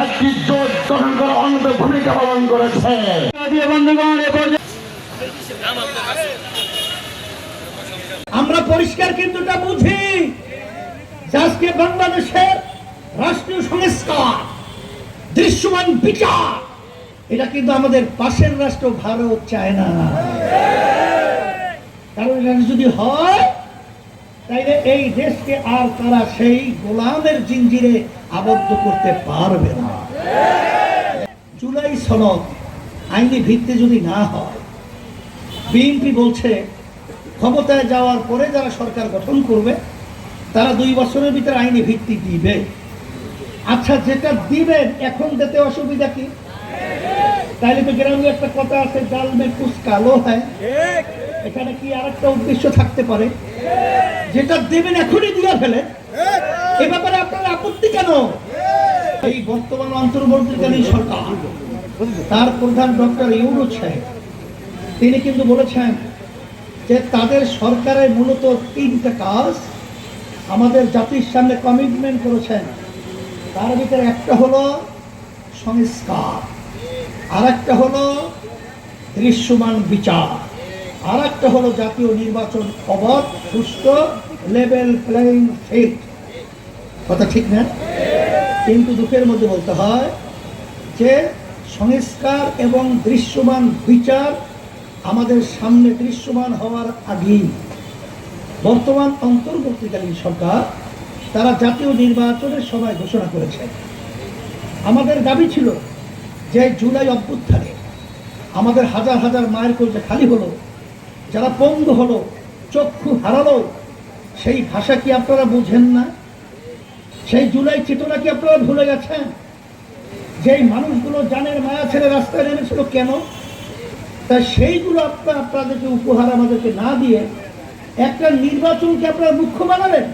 একটি জোট গঠন অন্য ভূমিকা পালন করেছে। আমরা পরিষ্কার কিন্তু এটা বুঝি আজকে বাংলাদেশের রাষ্ট্রীয় সংস্কার, দৃশ্যমান বিচার, এটা কিন্তু আমাদের পাশের রাষ্ট্র ভারত চায় না। কারণ এটা যদি হয় তাইলে এই দেশকে আর তারা সেই গোলামের জিঞ্জিরে আবদ্ধ করতে পারবে না। জুলাই সনদ আইনি ভিত্তি যদি না হয় বিএনপি বলছে ক্ষমতায় যাওয়ার পরে যারা সরকার গঠন করবে তারা দুই বছরের ভিতরে আইনি ভিত্তি দিবে। আচ্ছা যেটা দিবেন এখন দিতে অসুবিধা কি? তাইলে তো গ্রামে একটা কথা আছে ডাল মে কুচ কালো হয় এখানে কি আর একটা উদ্দেশ্য থাকতে পারে? যেটা দেবেন এখনই দিয়ে ফেলে। এ ব্যাপারে আপনার আপত্তি কেন? এই বর্তমান অন্তর্বর্তীকালীন সরকার তার প্রধান ডক্টর ইউনুস সাহেব তিনি কিন্তু বলেছেন যে তাদের সরকারের মূলত তিনটা কাজ আমাদের জাতির সামনে কমিটমেন্ট করেছেন। তার ভিতরে একটা হলো সংস্কার আর একটা হলো দৃশ্যমান বিচার। আর একটা হলো জাতীয় নির্বাচন অবাধ সুস্থ লেভেল প্লেইং ফিল্ড কথা ঠিক না? কিন্তু দুঃখের মধ্যে বলতে হয় যে সংস্কার এবং দৃশ্যমান বিচার আমাদের সামনে দৃশ্যমান হওয়ার আগেই। বর্তমান অন্তর্বর্তীকালীন সরকার তারা জাতীয় নির্বাচনের সময় ঘোষণা করেছে। আমাদের দাবি ছিল যে জুলাই অভ্যুত্থানে আমাদের হাজার হাজার মায়ের কলজে খালি হলো যারা বন্ধ হলো, চক্ষু হারালো, সেই ভাষা কি আপনারা বুঝেন না? সেই জুলাই চেতনা কি আপনারা ভুলে গেছেন? যেই মানুষগুলো জানের মায়া ছেড়ে রাস্তায় নেমেছিল কেন? তা সেইগুলো আপনার আপনাদেরকে উপহার আমাদেরকে না দিয়ে একটা নির্বাচনকে আপনারা মুখ্য বানালেন?